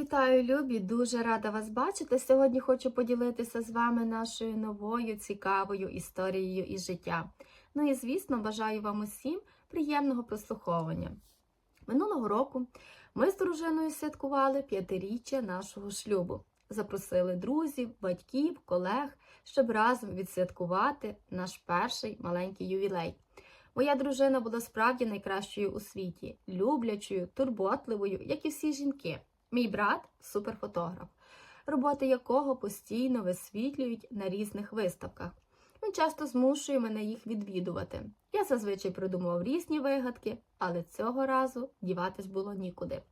Вітаю, любі! Дуже рада вас бачити. Сьогодні хочу поділитися з вами нашою новою цікавою історією із життя. Ну і звісно, бажаю вам усім приємного прослуховування. Минулого року ми з дружиною святкували п'ятиріччя нашого шлюбу. Запросили друзів, батьків, колег, щоб разом відсвяткувати наш перший маленький ювілей. Моя дружина була справді найкращою у світі, люблячою, турботливою, як і всі жінки. Мій брат суперфотограф, роботи якого постійно висвітлюють на різних виставках. Він часто змушує мене їх відвідувати. Я зазвичай придумував різні вигадки, але цього разу діватись було нікуди.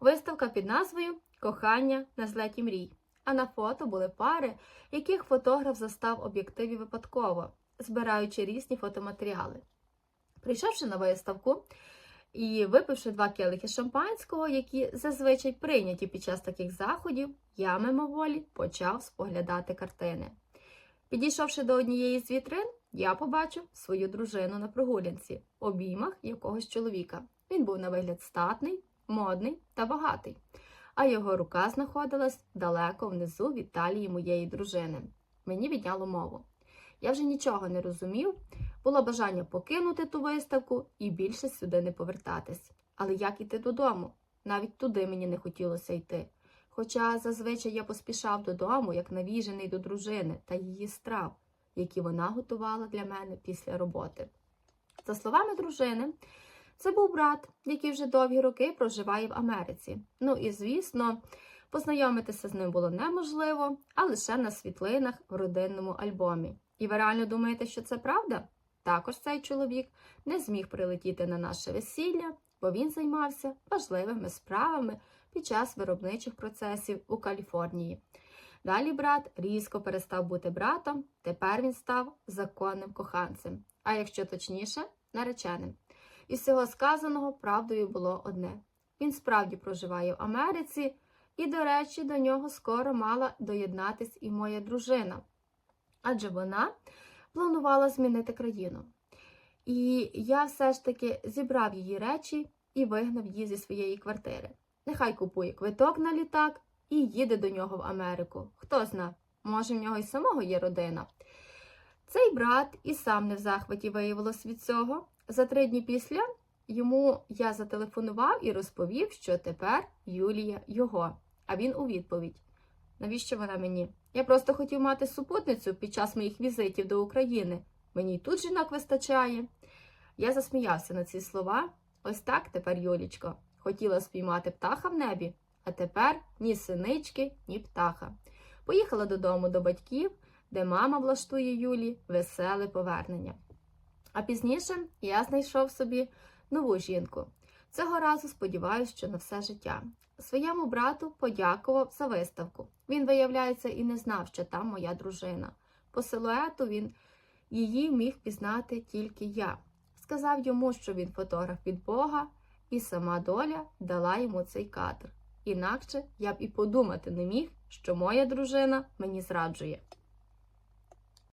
Виставка під назвою Кохання на злеті мрій. А на фото були пари, яких фотограф застав об'єктиві випадково, збираючи різні фотоматеріали. Прийшовши на виставку, і випивши два келихи шампанського, які зазвичай прийняті під час таких заходів, я мимоволі почав споглядати картини. Підійшовши до однієї з вітрин, я побачив свою дружину на прогулянці, в обіймах якогось чоловіка. Він був на вигляд статний, модний та багатий, а його рука знаходилась далеко внизу від талії моєї дружини. Мені відняло мову. Я вже нічого не розумів, було бажання покинути ту виставку і більше сюди не повертатись. Але як іти додому? Навіть туди мені не хотілося йти. Хоча зазвичай я поспішав додому, як навіжений до дружини та її страв, які вона готувала для мене після роботи. За словами дружини, це був брат, який вже довгі роки проживає в Америці. Ну і звісно, познайомитися з ним було неможливо, а лише на світлинах в родинному альбомі. І ви реально думаєте, що це правда? Також цей чоловік не зміг прилетіти на наше весілля, бо він займався важливими справами під час виробничих процесів у Каліфорнії. Далі брат різко перестав бути братом, тепер він став законним коханцем, а якщо точніше, нареченим. Із цього сказаного правдою було одне: він справді проживає в Америці, і, до речі, до нього скоро мала доєднатись і моя дружина, адже вона планувала змінити країну. І я все ж таки зібрав її речі і вигнав її зі своєї квартири. Нехай купує квиток на літак і їде до нього в Америку. Хто зна, може, в нього й самого є родина. Цей брат і сам не в захваті виявилось від цього. За три дні після йому я зателефонував і розповів, що тепер Юлія його. А він у відповідь: навіщо вона мені? Я просто хотів мати супутницю під час моїх візитів до України. Мені й тут жінок вистачає. Я засміявся на ці слова. Ось так тепер, Юлічко, хотіла спіймати птаха в небі, а тепер ні синички, ні птаха. Поїхала додому до батьків, де мама влаштує Юлі веселе повернення. А пізніше я знайшов собі нову жінку. Цього разу сподіваюся, що на все життя. Своєму брату подякував за виставку. Він, виявляється, і не знав, що там моя дружина. По силуету він її міг пізнати тільки я. Сказав йому, що він фотограф від Бога, і сама доля дала йому цей кадр. Інакше я б і подумати не міг, що моя дружина мені зраджує.